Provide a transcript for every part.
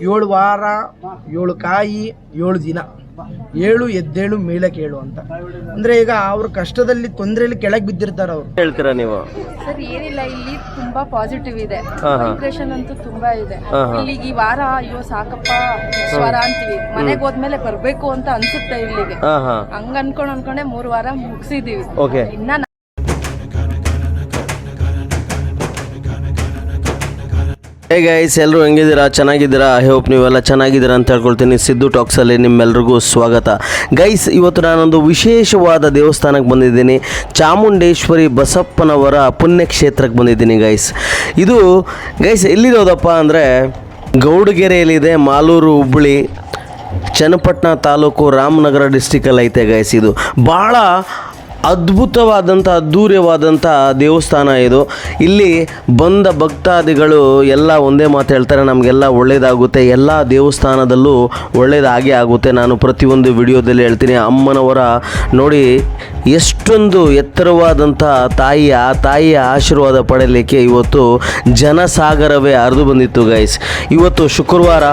ಏಳು ವಾರ ಏಳು ಕಾಯಿ ಏಳು ದಿನ. ಏಳು ಎದ್ದೇಳು ಮೇಲೆ ಕೇಳು ಅಂತ. ಅಂದ್ರೆ ಈಗ ಅವ್ರ ಕಷ್ಟದಲ್ಲಿ ತೊಂದರೆಯಲ್ಲಿ ಕೆಳಗೆ ಬಿದ್ದಿರ್ತಾರ ಅವ್ರು. ಹೇಳ್ತೀರಾ ನೀವು? ಸರ್ ಏನಿಲ್ಲ ಇಲ್ಲಿ ತುಂಬಾ ಪಾಸಿಟಿವ್ ಇದೆ. ವೈಬ್ರೇಷನ್ ಅಂತೂ ತುಂಬಾ ಇದೆ. ಇಲ್ಲಿಗೆ ಈ ವಾರ ಅಯ್ಯೋ ಸಾಕಪ್ಪ ಸ್ವರ ಅಂತೀವಿ. ಮನೆಗೆ ಹೋದ್ಮೇಲೆ ಬರ್ಬೇಕು ಅಂತ ಅನ್ಸುತ್ತೆ ಇಲ್ಲಿಗೆ. ಹಾ ಹಾ. ಹಂಗ ಅನ್ಕೊಂಡ್ ಅನ್ಕೊಂಡೆ ಮೂರ್ ವಾರ ಮುಗಿಸಿದೀವಿ. ಓಕೆ ಇನ್ನ ಹೇ ಗೈಸ್ ಎಲ್ಲರೂ ಹೆಂಗಿದ್ದೀರಾ? ಚೆನ್ನಾಗಿದ್ದೀರಾ? ಐ ಹೋಪ್ ನೀವೆಲ್ಲ ಚೆನ್ನಾಗಿದ್ದೀರಾ ಅಂತ ಹೇಳ್ಕೊಳ್ತೀನಿ. ಸಿದ್ದು ಟಾಕ್ಸಲ್ಲಿ ನಿಮ್ಮೆಲ್ರಿಗೂ ಸ್ವಾಗತ. ಗೈಸ್ ಇವತ್ತು ನಾನೊಂದು ವಿಶೇಷವಾದ ದೇವಸ್ಥಾನಕ್ಕೆ ಬಂದಿದ್ದೀನಿ. ಚಾಮುಂಡೇಶ್ವರಿ ಬಸಪ್ಪನವರ ಪುಣ್ಯಕ್ಷೇತ್ರಕ್ಕೆ ಬಂದಿದ್ದೀನಿ ಗೈಸ್ ಇದು ಗೈಸ್ ಎಲ್ಲಿರೋದಪ್ಪ ಅಂದರೆ ಗೌಡಗೆರೆಯಲ್ಲಿದೆ, ಮಾಲೂರು ಹುಬ್ಬಳ್ಳಿ, ಚನ್ನಪಟ್ಟಣ ತಾಲೂಕು ರಾಮನಗರ ಡಿಸ್ಟಿಕಲ್ಲಿ ಐತೆ ಗೈಸ್ ಇದು. ಭಾಳ ಅದ್ಭುತವಾದಂಥ ಅದ್ಧೂರ್ಯವಾದಂಥ ದೇವಸ್ಥಾನ ಇದು. ಇಲ್ಲಿ ಬಂದ ಭಕ್ತಾದಿಗಳು ಎಲ್ಲ ಒಂದೇ ಮಾತು ಹೇಳ್ತಾರೆ, ನಮಗೆಲ್ಲ ಒಳ್ಳೆಯದಾಗುತ್ತೆ ಎಲ್ಲ ದೇವಸ್ಥಾನದಲ್ಲೂ ಒಳ್ಳೆಯದಾಗಿ ಆಗುತ್ತೆ. ನಾನು ಪ್ರತಿಯೊಂದು ವಿಡಿಯೋದಲ್ಲಿ ಹೇಳ್ತೀನಿ, ಅಮ್ಮನವರ ನೋಡಿ ಎಷ್ಟೊಂದು ಎತ್ತರವಾದಂಥ ತಾಯಿಯ ತಾಯಿಯ ಆಶೀರ್ವಾದ ಪಡೆಯಲಿಕ್ಕೆ ಇವತ್ತು ಜನಸಾಗರವೇ ಹರಿದು ಬಂದಿತ್ತು ಗೈಸ್ ಇವತ್ತು ಶುಕ್ರವಾರ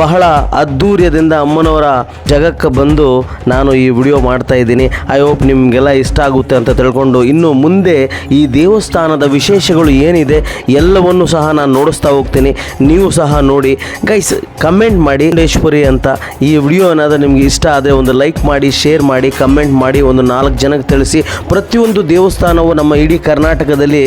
ಬಹಳ ಅದ್ಧೂರ್ಯದಿಂದ ಅಮ್ಮನವರ ಜಗಕ್ಕೆ ಬಂದು ನಾನು ಈ ವಿಡಿಯೋ ಮಾಡ್ತಾ ಇದ್ದೀನಿ. ಐ ಹೋಪ್ ನಿಮಗೆಲ್ಲ ಇಷ್ಟ ಆಗುತ್ತೆ ಅಂತ ತಿಳ್ಕೊಂಡು ಇನ್ನು ಮುಂದೆ ಈ ದೇವಸ್ಥಾನದ ವಿಶೇಷಗಳು ಏನಿದೆ ಎಲ್ಲವನ್ನು ಸಹ ನಾನು ನೋಡಿಸ್ತಾ ಹೋಗ್ತೀನಿ. ನೀವು ಸಹ ನೋಡಿ. ಗೈಸ್ ಕಮೆಂಟ್ ಮಾಡಿ. ಚಾಮುಂಡೇಶ್ವರಿ ಅಂತ ಈ ವಿಡಿಯೋ ಏನಾದರೂ ನಿಮಗೆ ಇಷ್ಟ ಆದರೆ ಒಂದು ಲೈಕ್ ಮಾಡಿ ಶೇರ್ ಮಾಡಿ ಕಮೆಂಟ್ ಮಾಡಿ, ಒಂದು ನಾಲ್ಕು ಜನಕ್ಕೆ ತಿಳಿಸಿ. ಪ್ರತಿಯೊಂದು ದೇವಸ್ಥಾನವು ನಮ್ಮ ಇಡೀ ಕರ್ನಾಟಕದಲ್ಲಿ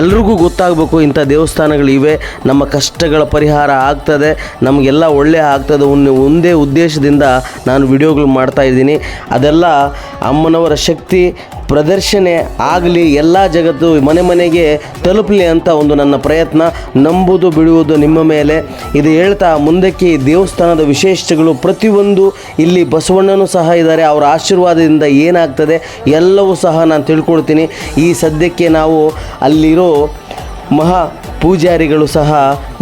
ಎಲ್ರಿಗೂ ಗೊತ್ತಾಗಬೇಕು ಇಂಥ ದೇವಸ್ಥಾನಗಳಿವೆ ನಮ್ಮ ಕಷ್ಟಗಳ ಪರಿಹಾರ ಆಗ್ತದೆ. ನಮಗೆಲ್ಲ ಒಳ್ಳೆ ಆಗ್ತದೆ. ಒಂದು ಒಂದೇ ಉದ್ದೇಶದಿಂದ ನಾನು ವಿಡಿಯೋಗಳು ಮಾಡ್ತಾ ಇದ್ದೀನಿ. ಅದೆಲ್ಲ ಅಮ್ಮನವರ ಶಕ್ತಿ ಪ್ರದರ್ಶನೆ ಆಗಲಿ ಎಲ್ಲ ಜಗತ್ತು ಮನೆ ಮನೆಗೆ ತಲುಪಲಿ ಅಂತ ಒಂದು ನನ್ನ ಪ್ರಯತ್ನ. ನಂಬುವುದು ಬಿಡುವುದು ನಿಮ್ಮ ಮೇಲೆ. ಇದು ಹೇಳ್ತಾ ಮುಂದಕ್ಕೆ ದೇವಸ್ಥಾನದ ವಿಶೇಷತೆಗಳು ಪ್ರತಿಯೊಂದು ಇಲ್ಲಿ ಬಸವಣ್ಣನೂ ಸಹ ಇದ್ದಾರೆ. ಅವರ ಆಶೀರ್ವಾದದಿಂದ ಏನಾಗ್ತದೆ ಎಲ್ಲವೂ ಸಹ ನಾನು ತಿಳ್ಕೊಳ್ತೀನಿ. ಈ ಸದ್ಯಕ್ಕೆ ನಾವು ಅಲ್ಲಿರೋ ಮಹಾ ಪೂಜಾರಿಗಳು ಸಹ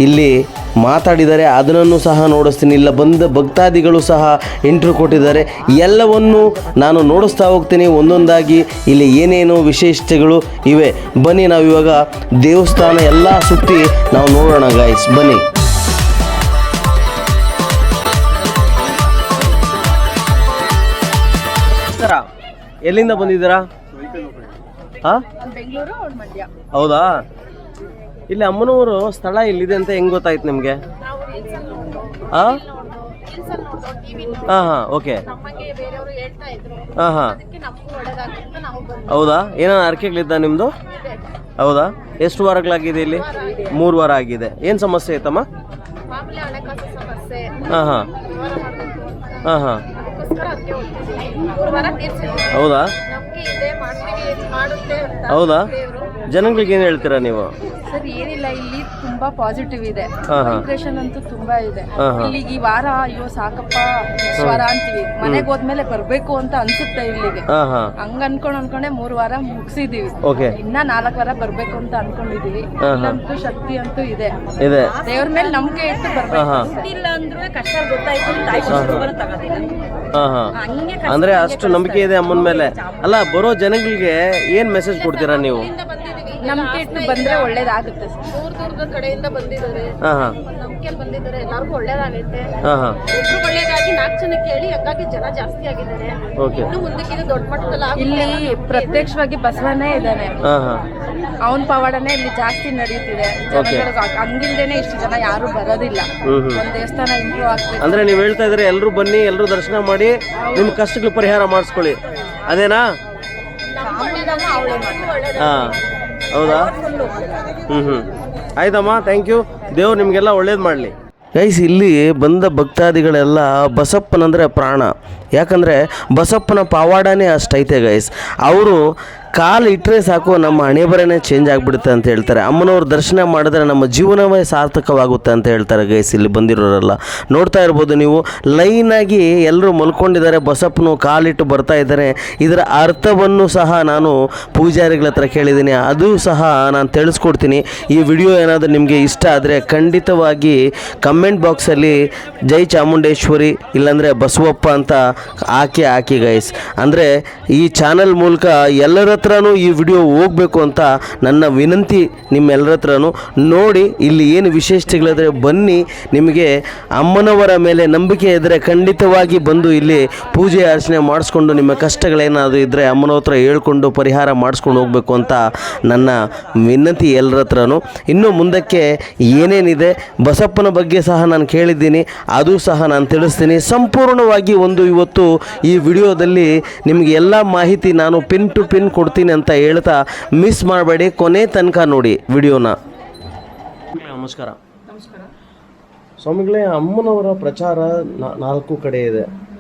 ಇಲ್ಲಿ ಮಾತಾಡಿದರೆ ಅದನ್ನು ಸಹ ನೋಡಿಸ್ತೀನಿ. ಇಲ್ಲ ಬಂದ ಭಕ್ತಾದಿಗಳು ಸಹ ಇಂಟ್ರ್ಯೂ ಕೊಟ್ಟಿದ್ದಾರೆ. ಎಲ್ಲವನ್ನು ನಾನು ನೋಡಿಸ್ತಾ ಹೋಗ್ತೀನಿ. ಒಂದೊಂದಾಗಿ ಇಲ್ಲಿ ಏನೇನು ವಿಶೇಷತೆಗಳು ಇವೆ. ಬನ್ನಿ ನಾವು ಇವಾಗ ದೇವಸ್ಥಾನ ಎಲ್ಲ ಸುತ್ತಿ ನಾವು ನೋಡೋಣ ಗಾಯ್ಸ್ ಬನ್ನಿ. ಎಲ್ಲಿಂದ ಬಂದಿದ್ದೀರಾ? ಹೌದಾ? ಇಲ್ಲಿ ಅಮ್ಮನವರು ಸ್ಥಳ ಇಲ್ಲಿದೆ ಅಂತ ಹೆಂಗ್ ಗೊತ್ತಾಯ್ತು ನಿಮಗೆ? ಹಾ ಹಾ ಹಾ ಓಕೆ. ಹಾ ಹಾ. ಹೌದಾ? ಏನೋ ಅರ್ಕೆಗಳಿದ್ದ ನಿಮ್ಮದು ಹೌದಾ? ಎಷ್ಟು ವಾರಗಳಾಗಿದೆ ಇಲ್ಲಿ? ಮೂರು ವಾರ ಆಗಿದೆ. ಏನು ಸಮಸ್ಯೆ ಐತಮ್ಮ? ಹಾಂ ಹಾಂ. ಹಾಂ ಹಾಂ. ಹೌದಾ? ಹೌದಾ? ಜನಗಳಿಗೆ ಏನು ಹೇಳ್ತೀರಾ ನೀವು? ಸರ್ ಏನಿಲ್ಲ ಇಲ್ಲಿ ತುಂಬಾ ಪಾಸಿಟಿವ್ ಇದೆ. ಹಾ, ಹಾ. ವೈಬ್ರೇಷನ್ ಅಂತೂ ತುಂಬಾ ಇದೆ. ಹಾ, ಹಾ. ಇಲ್ಲಿಗೆ ಈ ವಾರ ಅಯ್ಯೋ ಸಾಕಪ್ಪ ಸ್ವರ ಅಂತೀವಿ. ಮನೆಗೆ ಹೋದ್ಮೇಲೆ ಬರ್ಬೇಕು ಅಂತ ಅನ್ಸುತ್ತೆ ಇಲ್ಲಿಗೆ. ಹಾಂ ಹಾಂ. ಹಂಗ ಅನ್ಕೊಂಡ್ ಅನ್ಕೊಂಡೆ ಮೂರ್ ವಾರ ಮುಗಿಸಿದೀವಿ. ಓಕೆ. ಇನ್ನ ನಾಲ್ಕು ವಾರ ಬರ್ಬೇಕು ಅಂತ ಅನ್ಕೊಂಡಿದೀವಿ. ಹಾ, ಹಾ. ಇಲ್ಲಂತೂ ಶಕ್ತಿ ಅಂತೂ ಇದೆ. ಇದೆ. ದೇವ್ರ ಮೇಲೆ ನಂಬಿಕೆ ಇಟ್ಟು ಹಾಂ ಬರ್ಬೇಕು. ಹಾಂ. ಇಲ್ಲ ಅಂದ್ರೂ ಕಷ್ಟ ಗೊತ್ತಾಯ್ತು ತಾಯಿ ತಗೋದಿಲ್ಲ ಹಾಂ. ಹಾಂ ಹಂಗೆ ಅಂದ್ರೆ ಅಷ್ಟು ನಂಬಿಕೆ ಇದೆ ಅಮ್ಮನ ಮೇಲೆ. ಅಲ್ಲ ಬರೋ ಜನಗಳಿಗೆ ಏನ್ ಮೆಸೇಜ್ ಕೊಡ್ತೀರಾ ನೀವು? ನಂಬಿಕೆ ಇಟ್ಟು ಬಂದ್ರೆ ಒಳ್ಳೇದಾಗುತ್ತೆ ದೂರ ದೂರದ ಕಡೆಯಿಂದ ಬಂದಿದ್ದಾರೆ. ಹಾ ಬಂದಿದ್ದಾರೆ ಎಲ್ಲರಿಗೂ ಒಳ್ಳೇದಾಗೈತೆ. ಹಾ ಹಾ. ಒಬ್ರು ಒಳ್ಳೇದಾಗಿ ನಾಲ್ಕು ಜನಕ್ಕೆ ಹೇಳಿ ಹಂಗಾಗಿ ಜನ ಜಾಸ್ತಿ ಆಗಿದ್ದಾರೆ. ಓಕೆ. ಇನ್ನು ಮುಂದಕ್ಕೆ ಇದು ದೊಡ್ಡ ಮಟ್ಟದಲ್ಲಿ ಆಗುತ್ತೆ. ಇಲ್ಲಿ ಪ್ರತ್ಯಕ್ಷವಾಗಿ ಬಸವನೇ ಇದ್ದಾನೆ. ಹಾ ಹಾ. ಅವನ್ ಪವಾಡನೇ ಇಲ್ಲಿ ಜಾಸ್ತಿ ನಡೀತಿದೆ ಜನಗಳಿಗೆ ಹಂಗಿಲ್ದೇನೆ ಇಷ್ಟು ಜನ ಯಾರು ಬರೋದಿಲ್ಲ. ಹ್ಮ್ ಹ್ಮ್. ಒಂದ್ ದೇವಸ್ಥಾನ ಇಂಪ್ರೂವ್ ಆಗ್ಬೇಕು. ಅಂದ್ರೆ ನೀವು ಹೇಳ್ತಾ ಇದ್ರೆ ಎಲ್ಲರೂ ಬನ್ನಿ ಎಲ್ಲರೂ ದರ್ಶನ ಮಾಡಿ ನಿಮ್ಮ ಕಷ್ಟಗಳು ಪರಿಹಾರ ಮಾಡಿಸ್ಕೊಳ್ಳಿ. ಅದೇನಾ? ಹಾ. ಹೌದಾ? ಹ್ಮ್ ಹ್ಞೂ ಆಯ್ತಮ್ಮ ಥ್ಯಾಂಕ್ ಯು ದೇವ್ರು ನಿಮಗೆಲ್ಲ ಒಳ್ಳೇದು ಮಾಡಲಿ. ಗೈಸ್ ಇಲ್ಲಿ ಬಂದ ಭಕ್ತಾದಿಗಳೆಲ್ಲ ಬಸಪ್ಪನಂದ್ರೆ ಪ್ರಾಣ. ಯಾಕಂದರೆ ಬಸಪ್ಪನ ಪಾವಾಡನೇ ಅಷ್ಟೈತೆ ಗೈಸ್ ಅವರು ಕಾಲು ಇಟ್ಟರೆ ಸಾಕು, ನಮ್ಮ ಹಣೆ ಬರನೇ ಚೇಂಜ್ ಆಗಿಬಿಡುತ್ತೆ ಅಂತ ಹೇಳ್ತಾರೆ. ಅಮ್ಮನವ್ರ ದರ್ಶನ ಮಾಡಿದ್ರೆ ನಮ್ಮ ಜೀವನವೇ ಸಾರ್ಥಕವಾಗುತ್ತೆ ಅಂತ ಹೇಳ್ತಾರೆ ಗೈಸ್ ಇಲ್ಲಿ ಬಂದಿರೋರೆಲ್ಲ. ನೋಡ್ತಾ ಇರ್ಬೋದು ನೀವು ಲೈನಾಗಿ ಎಲ್ಲರೂ ಮಲ್ಕೊಂಡಿದ್ದಾರೆ, ಬಸಪ್ಪನು ಕಾಲಿಟ್ಟು ಬರ್ತಾ ಇದ್ದಾರೆ. ಇದರ ಅರ್ಥವನ್ನು ಸಹ ನಾನು ಪೂಜಾರಿಗಳ ಹತ್ರ ಕೇಳಿದ್ದೀನಿ. ಅದು ಸಹ ನಾನು ತಿಳಿಸ್ಕೊಡ್ತೀನಿ. ಈ ವಿಡಿಯೋ ಏನಾದರೂ ನಿಮಗೆ ಇಷ್ಟ ಆದರೆ ಖಂಡಿತವಾಗಿ ಕಮೆಂಟ್ ಬಾಕ್ಸಲ್ಲಿ ಜೈ ಚಾಮುಂಡೇಶ್ವರಿ, ಇಲ್ಲಾಂದರೆ ಬಸವಪ್ಪ ಅಂತ ಹಾಕಿ ಹಾಕಿ ಗೈಸ್ ಅಂದರೆ ಈ ಚಾನಲ್ ಮೂಲಕ ಎಲ್ಲರ ಹತ್ರನೂ ಈ ವಿಡಿಯೋ ಹೋಗಬೇಕು ಅಂತ ನನ್ನ ವಿನಂತಿ ನಿಮ್ಮೆಲ್ಲರ ಹತ್ರನೂ ನೋಡಿ, ಇಲ್ಲಿ ಏನು ವಿಶೇಷತೆಗಳಿದ್ರೆ ಬನ್ನಿ, ನಿಮಗೆ ಅಮ್ಮನವರ ಮೇಲೆ ನಂಬಿಕೆ ಇದ್ದರೆ ಖಂಡಿತವಾಗಿ ಬಂದು ಇಲ್ಲಿ ಪೂಜೆ ಅರ್ಚನೆ ಮಾಡಿಸ್ಕೊಂಡು ನಿಮ್ಮ ಕಷ್ಟಗಳೇನಾದರೂ ಇದ್ದರೆ ಅಮ್ಮನ ಹತ್ರ ಹೇಳ್ಕೊಂಡು ಪರಿಹಾರ ಮಾಡಿಸ್ಕೊಂಡು ಹೋಗಬೇಕು ಅಂತ ನನ್ನ ವಿನಂತಿ ಎಲ್ಲರ ಹತ್ರನೂ ಇನ್ನು ಮುಂದಕ್ಕೆ ಏನೇನಿದೆ, ಬಸಪ್ಪನ ಬಗ್ಗೆ ಸಹ ನಾನು ಕೇಳಿದ್ದೀನಿ, ಅದು ಸಹ ನಾನು ತಿಳಿಸ್ತೀನಿ. ಸಂಪೂರ್ಣವಾಗಿ ಒಂದು ಇವತ್ತು ಈ ವಿಡಿಯೋದಲ್ಲಿ ನಿಮಗೆ ಎಲ್ಲ ಮಾಹಿತಿ ನಾನು ಪಿನ್ ಟು ಪಿನ್ ಕೊಡ್ತೀನಿ. ಅಂತ ಹೇಳ್ತಾ ಮಿಸ್ ಮಾಡಬೇಡಿ ಕೊನೆ ತನಕ ನೋಡಿ ವಿಡಿಯೋನ. ನಮಸ್ಕಾರ. ಸ್ವಾಮಿಗಳೇ ಅಮ್ಮನವರ ಪ್ರಚಾರ ನಾ- ನಾಲ್ಕು ಕಡೆ ಇದೆ.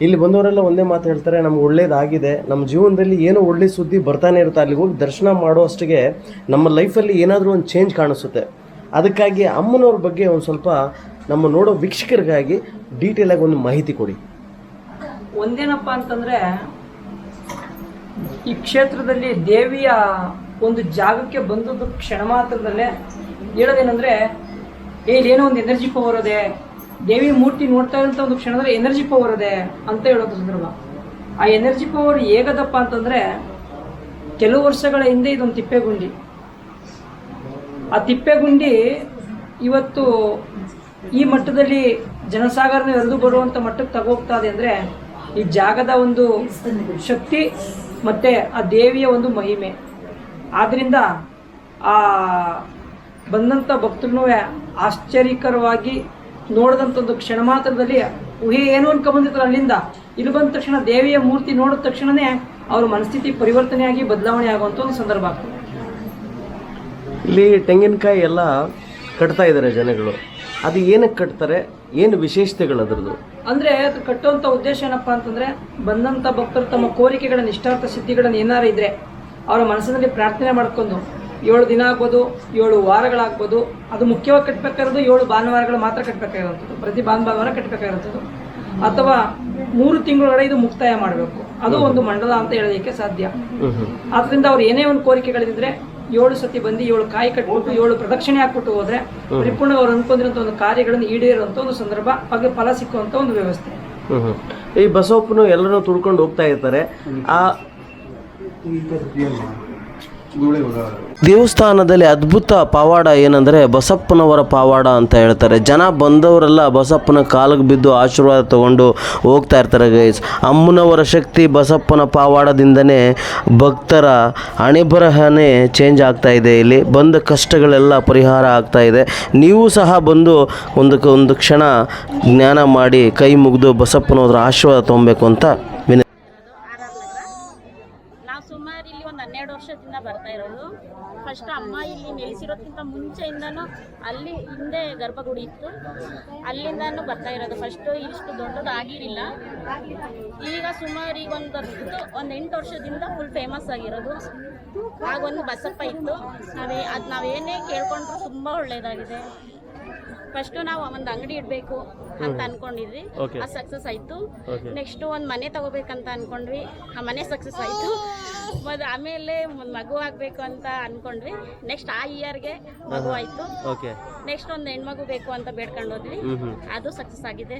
ಇಲ್ಲಿ ಬಂದವರೆಲ್ಲ ಒಂದೇ ಮಾತು ಹೇಳ್ತಾರೆ ನಮ್ಗೆ ಒಳ್ಳೇದಾಗಿದೆ ನಮ್ಮ ಜೀವನದಲ್ಲಿ ಏನೋ ಒಳ್ಳೆ ಸುದ್ದಿ ಬರ್ತಾನೆ ಇರುತ್ತೆ ಅಲ್ಲಿಗೆ ಹೋಗಿ ದರ್ಶನ ಮಾಡೋ ಅಷ್ಟಿಗೆ ನಮ್ಮ ಲೈಫಲ್ಲಿ ಏನಾದರೂ ಒಂದು ಚೇಂಜ್ ಕಾಣಿಸುತ್ತೆ. ಅದಕ್ಕಾಗಿ ಅಮ್ಮನವ್ರ ಬಗ್ಗೆ ಒಂದು ಸ್ವಲ್ಪ ನಮ್ಮ ನೋಡೋ ವೀಕ್ಷಕರಿಗಾಗಿ ಡೀಟೇಲಾಗಿ ಒಂದು ಮಾಹಿತಿ ಕೊಡಿ. ಒಂದೇನಪ್ಪ ಅಂತಂದ್ರೆ ಈ ಕ್ಷೇತ್ರದಲ್ಲಿ ದೇವಿಯ ಒಂದು ಜಾಗಕ್ಕೆ ಬಂದದ್ದು ಕ್ಷಣ ಮಾತ್ರದಲ್ಲೇ ಹೇಳೋದೇನೆಂದರೆ, ಏ, ಇಲ್ಲೇನೋ ಒಂದು ಎನರ್ಜಿ ಪವರ್ ಇದೆ. ದೇವಿ ಮೂರ್ತಿ ನೋಡ್ತಾ ಇರೋಂಥ ಒಂದು ಕ್ಷಣದಲ್ಲಿ ಎನರ್ಜಿ ಪವರ್ ಇದೆ ಅಂತ ಹೇಳೋದು ಸಂದರ್ಭ ಆ ಎನರ್ಜಿ ಪವರ್ ಹೇಗದಪ್ಪ ಅಂತಂದ್ರೆ, ಕೆಲವು ವರ್ಷಗಳ ಹಿಂದೆ ಇದೊಂದು ತಿಪ್ಪೆಗುಂಡಿ. ಆ ತಿಪ್ಪೆಗುಂಡಿ ಇವತ್ತು ಈ ಮಟ್ಟದಲ್ಲಿ ಜನಸಾಗರನ ಎರೆದು ಬರುವಂಥ ಮಟ್ಟಕ್ಕೆ ತಗೋಗ್ತಾ ಇದೆ ಅಂದರೆ, ಈ ಜಾಗದ ಒಂದು ಶಕ್ತಿ ಮತ್ತು ಆ ದೇವಿಯ ಒಂದು ಮಹಿಮೆ. ಆದ್ದರಿಂದ ಆ ಬಂದಂಥ ಭಕ್ತರು ಆಶ್ಚರ್ಯಕರವಾಗಿ ನೋಡಿದಂಥ ಒಂದು ಕ್ಷಣ ಮಾತ್ರದಲ್ಲಿ ಊಹೆ ಏನು ಅನ್ಕೊಂಬಂದಿದ್ರು ಅಲ್ಲಿಂದ. ಇಲ್ಲಿ ಬಂದ ತಕ್ಷಣ ದೇವಿಯ ಮೂರ್ತಿ ನೋಡಿದ ತಕ್ಷಣವೇ ಅವ್ರ ಮನಸ್ಥಿತಿ ಪರಿವರ್ತನೆಯಾಗಿ ಬದಲಾವಣೆ ಆಗುವಂಥ ಒಂದು ಸಂದರ್ಭ ಆಗ್ತದೆ. ಇಲ್ಲಿ ತೆಂಗಿನಕಾಯಿ ಎಲ್ಲ ಕಟ್ತಾ ಇದ್ದಾರೆ ಜನಗಳು. ಅದು ಏನಕ್ಕೆ ಕಟ್ತಾರೆ? ಏನು ವಿಶೇಷತೆಗಳು ಅದರದ್ದು? ಅಂದ್ರೆ ಅದು ಕಟ್ಟುವಂತ ಉದ್ದೇಶ ಏನಪ್ಪಾ ಅಂತಂದ್ರೆ ಬಂದಂತ ಭಕ್ತರು ತಮ್ಮ ಕೋರಿಕೆಗಳನ್ನ ಇಷ್ಟಾರ್ಥ ಸಿದ್ಧಿಗಳನ್ನ ಏನಾರು ಇದ್ರೆ ಅವರ ಮನಸ್ಸಿನಲ್ಲಿ ಪ್ರಾರ್ಥನೆ ಮಾಡ್ಕೊಂಡು ಏಳು ದಿನ ಆಗ್ಬೋದು ಏಳು ವಾರಗಳಾಗ್ಬೋದು ಅದು ಮುಖ್ಯವಾಗಿ ಕಟ್ಟಬೇಕಾಗಿರೋದು ಏಳು ಭಾನುವಾರಗಳು ಮಾತ್ರ ಕಟ್ಬೇಕಾಗಿರುವಂಥದ್ದು ಪ್ರತಿ ಭಾನು ಭಾನುವಾರ ಕಟ್ಬೇಕಾಗಿರುವಂಥದ್ದು. ಅಥವಾ ಮೂರು ತಿಂಗಳೊಳಗೆ ಇದು ಮುಕ್ತಾಯ ಮಾಡಬೇಕು. ಅದು ಒಂದು ಮಂಡಲ ಅಂತ ಹೇಳೋದಕ್ಕೆ ಸಾಧ್ಯ. ಆದ್ರಿಂದ ಅವ್ರು ಏನೇ ಒಂದು ಕೋರಿಕೆಗಳಿದ್ರೆ ಏಳು ಸತಿ ಬಂದು ಏಳು ಕಾಯಿ ಕಟ್ಬಿಟ್ಟು ಏಳು ಪ್ರದಕ್ಷಿಣೆ ಹಾಕ್ಬಿಟ್ಟು ಹೋದ್ರೆ ಪರಿಪೂರ್ಣ ಅವ್ರು ಅನ್ಕೊಂಡಿರೋ ಒಂದು ಕಾರ್ಯಗಳನ್ನು ಈಡೇರುವಂತ ಒಂದು ಸಂದರ್ಭ ಹಾಗೆ ಫಲ ಸಿಕ್ಕುವಂತ ಒಂದು ವ್ಯವಸ್ಥೆ. ಈ ಬಸವಪ್ಪನು ಎಲ್ಲರೂ ತುಳ್ಕೊಂಡು ಹೋಗ್ತಾ ಇರ್ತಾರೆ ಆ ದೇವಸ್ಥಾನದಲ್ಲಿ ಅದ್ಭುತ ಪಾವಾಡ ಏನಂದರೆ ಬಸಪ್ಪನವರ ಪಾವಾಡ ಅಂತ ಹೇಳ್ತಾರೆ. ಜನ ಬಂದವರೆಲ್ಲ ಬಸಪ್ಪನ ಕಾಲಿಗೆ ಬಿದ್ದು ಆಶೀರ್ವಾದ ತಗೊಂಡು ಹೋಗ್ತಾ ಇರ್ತಾರೆ ಗೈಸ್ ಅಮ್ಮನವರ ಶಕ್ತಿ ಬಸಪ್ಪನ ಪವಾಡದಿಂದನೇ ಭಕ್ತರ ಹಣೆಬರಹನೇ ಚೇಂಜ್ ಆಗ್ತಾ ಇದೆ ಇಲ್ಲಿ. ಬಂದ ಕಷ್ಟಗಳೆಲ್ಲ ಪರಿಹಾರ ಆಗ್ತಾ ಇದೆ. ನೀವು ಸಹ ಬಂದು ಒಂದು ಒಂದು ಕ್ಷಣ ಜ್ಞಾನ ಮಾಡಿ ಕೈ ಮುಗಿದು ಬಸಪ್ಪನವರ ಆಶೀರ್ವಾದ ತೊಗೊಬೇಕು ಅಂತ ವಿನ ನಾವು ಸುಮಾರು ಇಲ್ಲಿ ಒಂದು ಹನ್ನೆರಡು ವರ್ಷದಿಂದ ಬರ್ತಾ ಇರೋದು. ಫಸ್ಟ್ ಅಮ್ಮ ಇಲ್ಲಿ ನೆಲೆಸಿರೋದ್ಕಿಂತ ಮುಂಚೆಯಿಂದನೂ ಅಲ್ಲಿ ಹಿಂದೆ ಗರ್ಭಗುಡಿ ಇತ್ತು. ಅಲ್ಲಿಂದನೂ ಬರ್ತಾ ಇರೋದು. ಫಸ್ಟು ಇಷ್ಟು ದೊಡ್ಡದು ಆಗಿರಲಿಲ್ಲ. ಈಗ ಸುಮಾರು ಈಗ ಒಂದು ಒಂದು ಎಂಟು ವರ್ಷದಿಂದ ಫುಲ್ ಫೇಮಸ್ ಆಗಿರೋದು. ಆಗ ಒಂದು ಬಸಪ್ಪ ಇತ್ತು. ನಾವೇ, ಅದು ನಾವೇನೇ ಕೇಳ್ಕೊಂಡ್ರು ತುಂಬ ಒಳ್ಳೆಯದಾಗಿದೆ ಫಸ್ಟು ನಾವು ಒಂದು ಅಂಗಡಿ ಇಡಬೇಕು ಅಂತ ಅನ್ಕೊಂಡಿದ್ವಿ. ಆ ಸಕ್ಸಸ್ ಆಯ್ತು. ನೆಕ್ಸ್ಟ್ ಒಂದು ಮನೆ ತಗೋಬೇಕಂತ ಅನ್ಕೊಂಡ್ವಿ. ಆ ಮನೆ ಸಕ್ಸಸ್ ಆಯ್ತು. ಮತ್ತೆ ಆಮೇಲೆ ಒಂದು ಮಗು ಆಗ್ಬೇಕು ಅಂತ ಅನ್ಕೊಂಡ್ವಿ. ನೆಕ್ಸ್ಟ್ ಆ ಇಯರ್ಗೆ ಮಗು ಆಯ್ತು. ಓಕೆ ನೆಕ್ಸ್ಟ್ ಒಂದು ಹೆಣ್ಮಗು ಬೇಕು ಅಂತ ಬೇಡ್ಕೊಂಡು ಹೋದ್ವಿ. ಅದು ಸಕ್ಸಸ್ ಆಗಿದೆ.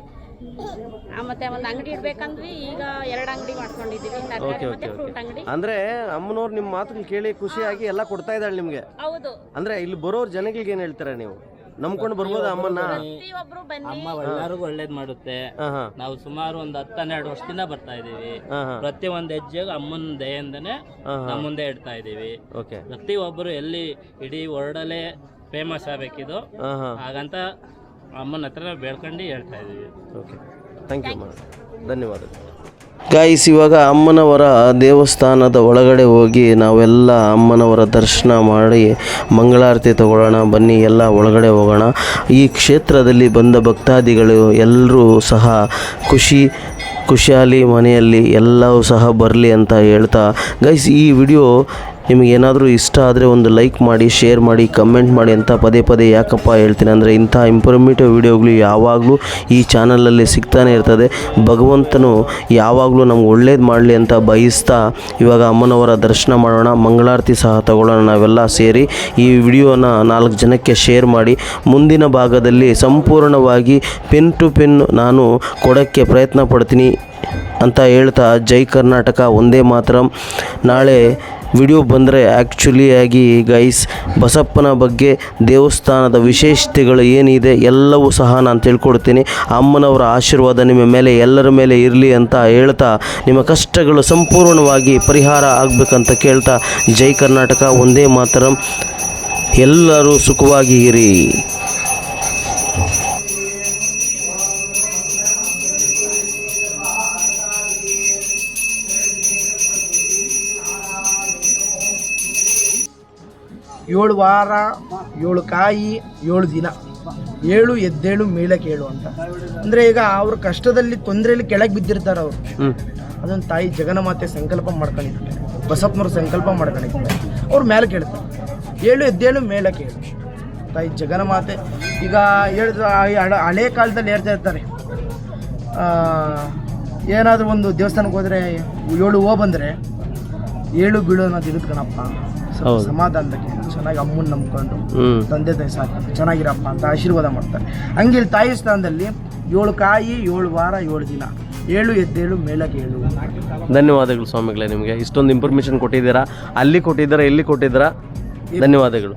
ಮತ್ತೆ ಒಂದು ಅಂಗಡಿ ಇಡ್ಬೇಕಂದ್ವಿ. ಈಗ ಎರಡು ಅಂಗಡಿ ಮಾಡ್ಕೊಂಡಿದೀವಿ ತರಕಾರಿ ಮತ್ತೆ ಫ್ರೂಟ್ ಅಂಗಡಿ. ಅಂದ್ರೆ ಅಮ್ಮನವ್ರು ನಿಮ್ಮ ಮಾತನ್ನ ಕೇಳಿ ಖುಷಿಯಾಗಿ ಎಲ್ಲ ಕೊಡ್ತಾ ಇದ್ದಾಳೆ ನಿಮ್ಗೆ. ಹೌದು. ಅಂದ್ರೆ ಇಲ್ಲಿ ಬರೋರ್ ಜನಗಳಿಗೆ ಏನ್ ಹೇಳ್ತಾರೆ ನೀವು? ನಂಬ್ಕೊಂಡು ಬರ್ಬೋದಾ ಅಮ್ಮನ್ನ. ಪ್ರತಿಯೊಬ್ರು ಬನ್ನಿ. ಅಮ್ಮ ಎಲ್ಲರಿಗೂ ಒಳ್ಳೇದ್ ಮಾಡುತ್ತೆ. ಹಾ ಹಾ. ನಾವು ಸುಮಾರು ಒಂದ್ ಹತ್ತು ಹನ್ನೆರಡು ವರ್ಷದಿಂದ ಬರ್ತಾ ಇದೀವಿ ಹಾ ಹಾ. ಪ್ರತಿ ಒಂದ್ ಹೆಜ್ಜೆಗೂ ಅಮ್ಮನ ದಯೆಯಿಂದನೇ ಹಾ, ಹಾ. ನಮ್ಮ ಮುಂದೆ ಇಡ್ತಾ ಇದೀವಿ ಪ್ರತಿ ಒಬ್ರು ಎಲ್ಲಿ ಇಡೀ ವರ್ಲ್ಡಲ್ಲೇ ಫೇಮಸ್ ಆಗ್ಬೇಕಿದು ಹಾ ಹಾ. ಹಾಗಂತ ಅಮ್ಮನ ಹತ್ರ ಬೇಡ್ಕೊಂಡು ಹೇಳ್ತಾ ಇದೀವಿ ಓಕೆ. ಥ್ಯಾಂಕ್ ಯು ಮೇಡಮ್ ಧನ್ಯವಾದಗಳು. ಗಾಯ್ಸ್ ಇವಾಗ ಅಮ್ಮನವರ ದೇವಸ್ಥಾನದ ಒಳಗಡೆ ಹೋಗಿ ನಾವೆಲ್ಲ ಅಮ್ಮನವರ ದರ್ಶನ ಮಾಡಿ ಮಂಗಳಾರತಿ ತಗೊಳ್ಳೋಣ. ಬನ್ನಿ, ಎಲ್ಲ ಒಳಗಡೆ ಹೋಗೋಣ. ಈ ಕ್ಷೇತ್ರದಲ್ಲಿ ಬಂದ ಭಕ್ತಾದಿಗಳು ಎಲ್ಲರೂ ಸಹ ಖುಷಿ, ಖುಷಿಯಾಲಿ ಮನೆಯಲ್ಲಿ ಎಲ್ಲವೂ ಸಹ ಬರಲಿ ಅಂತ ಹೇಳ್ತಾ. ಗೈಸ್ ಈ ವಿಡಿಯೋ ನಿಮಗೇನಾದರೂ ಇಷ್ಟ ಆದರೆ ಒಂದು ಲೈಕ್ ಮಾಡಿ ಶೇರ್ ಮಾಡಿ ಕಮೆಂಟ್ ಮಾಡಿ ಅಂತ ಪದೇ ಪದೇ ಯಾಕಪ್ಪ ಹೇಳ್ತೀನಿ ಅಂದರೆ ಇಂಥ ಇಂಪ್ರೂವ್ಮೆಂಟಿವ್ ವಿಡಿಯೋಗಳು ಯಾವಾಗಲೂ ಈ ಚಾನಲಲ್ಲಿ ಸಿಗ್ತಾನೆ ಇರ್ತದೆ. ಭಗವಂತನು ಯಾವಾಗಲೂ ನಮ್ಗೆ ಒಳ್ಳೇದು ಮಾಡಲಿ ಅಂತ ಬಯಸ್ತಾ ಇವಾಗ ಅಮ್ಮನವರ ದರ್ಶನ ಮಾಡೋಣ, ಮಂಗಳಾರತಿ ಸಹ ತಗೊಳ್ಳೋಣ ನಾವೆಲ್ಲ ಸೇರಿ ಈ ವಿಡಿಯೋನ ನಾಲ್ಕು ಜನಕ್ಕೆ ಶೇರ್ ಮಾಡಿ, ಮುಂದಿನ ಭಾಗದಲ್ಲಿ ಸಂಪೂರ್ಣವಾಗಿ ಪಿನ್ ಟು ಪಿನ್ ನಾನು ಕೊಡೋಕ್ಕೆ ಪ್ರಯತ್ನ ಪಡ್ತೀನಿ ಅಂತ ಹೇಳ್ತಾ ಜೈ ಕರ್ನಾಟಕ, ಒಂದೇ ಮಾತ್ರ. ನಾಳೆ ವಿಡಿಯೋ ಬಂದರೆ ಆ್ಯಕ್ಚುಲಿಯಾಗಿ ಗೈಸ್ ಬಸಪ್ಪನ ಬಗ್ಗೆ ದೇವಸ್ಥಾನದ ವಿಶೇಷತೆಗಳು ಏನಿದೆ ಎಲ್ಲವೂ ಸಹ ನಾನು ತಿಳ್ಕೊಡ್ತೀನಿ. ಅಮ್ಮನವರ ಆಶೀರ್ವಾದ ನಿಮ್ಮ ಮೇಲೆ, ಎಲ್ಲರ ಮೇಲೆ ಇರಲಿ ಅಂತ ಹೇಳ್ತಾ, ನಿಮ್ಮ ಕಷ್ಟಗಳು ಸಂಪೂರ್ಣವಾಗಿ ಪರಿಹಾರ ಆಗಬೇಕಂತ ಕೇಳ್ತಾ, ಜೈ ಕರ್ನಾಟಕ, ಒಂದೇ ಮಾತ್ರ, ಎಲ್ಲರೂ ಸುಖವಾಗಿ ಇರಿ. ಏಳು ವಾರ ಏಳು ಕಾಯಿ ಏಳು ದಿನ. ಏಳು ಎದ್ದೇಳು ಮೇಲೆ ಕೇಳು ಅಂತ. ಅಂದರೆ ಈಗ ಅವ್ರ ಕಷ್ಟದಲ್ಲಿ ತೊಂದರೆಯಲ್ಲಿ ಕೆಳಗೆ ಬಿದ್ದಿರ್ತಾರೆ ಅವರು. ಅದೊಂದು ತಾಯಿ ಜಗನ್ಮಾತೆ ಸಂಕಲ್ಪ ಮಾಡ್ಕೊಂಡಿರ್ತಾರೆ ಬಸಪ್ಪನವ್ರು ಸಂಕಲ್ಪ ಮಾಡ್ಕೊಂಡಿರ್ತಾರೆ ಅವ್ರು ಮೇಲೆ ಕೇಳ್ತಾರೆ ಏಳು ಎದ್ದೇಳು ಮೇಲೆ ಕೇಳು. ತಾಯಿ ಜಗನ್ಮಾತೆ ಈಗ ಹೇಳಿದ ಹಳೆ ಕಾಲದಲ್ಲಿ ಹೇಳ್ತಾ ಇರ್ತಾರೆ. ಏನಾದರೂ ಒಂದು ದೇವಸ್ಥಾನಕ್ಕೆ ಹೋದರೆ ಏಳು ಹೋ ಬಂದರೆ ಏಳು ಬೀಳು ಅನ್ನೋದು ಇರುತ್ತೆ ಕಣಪ್ಪ. ಸ್ವಲ್ಪ ಹೌದು. ಸಮಾಧಾನದಲ್ಲಿ ಚೆನ್ನಾಗಿ ಅಮ್ಮನ ನಂಬ್ಕೊಂಡು ತಂದೆ ತಾಯಿ ಸಾಕು ಚೆನ್ನಾಗಿರಪ್ಪ ಅಂತ ಆಶೀರ್ವಾದ ಮಾಡ್ತಾರೆ. ಹಂಗೆ ಇಲ್ಲಿ ತಾಯಿ ಸ್ಥಾನದಲ್ಲಿ ಏಳು ಕಾಯಿ ಏಳು ವಾರ ಏಳು ದಿನ. ಏಳು ಎದ್ದೇಳು ಮೇಲಕ್ಕೆ ಏಳು. ಧನ್ಯವಾದಗಳು ಸ್ವಾಮಿಗಳೇ ನಿಮಗೆ. ಇಷ್ಟೊಂದು ಇನ್ಫಾರ್ಮೇಷನ್ ಕೊಟ್ಟಿದ್ದೀರಾ? ಅಲ್ಲಿ ಕೊಟ್ಟಿದ್ದೀರಾ ಇಲ್ಲಿ ಕೊಟ್ಟಿದ್ದೀರಾ? ಧನ್ಯವಾದಗಳು.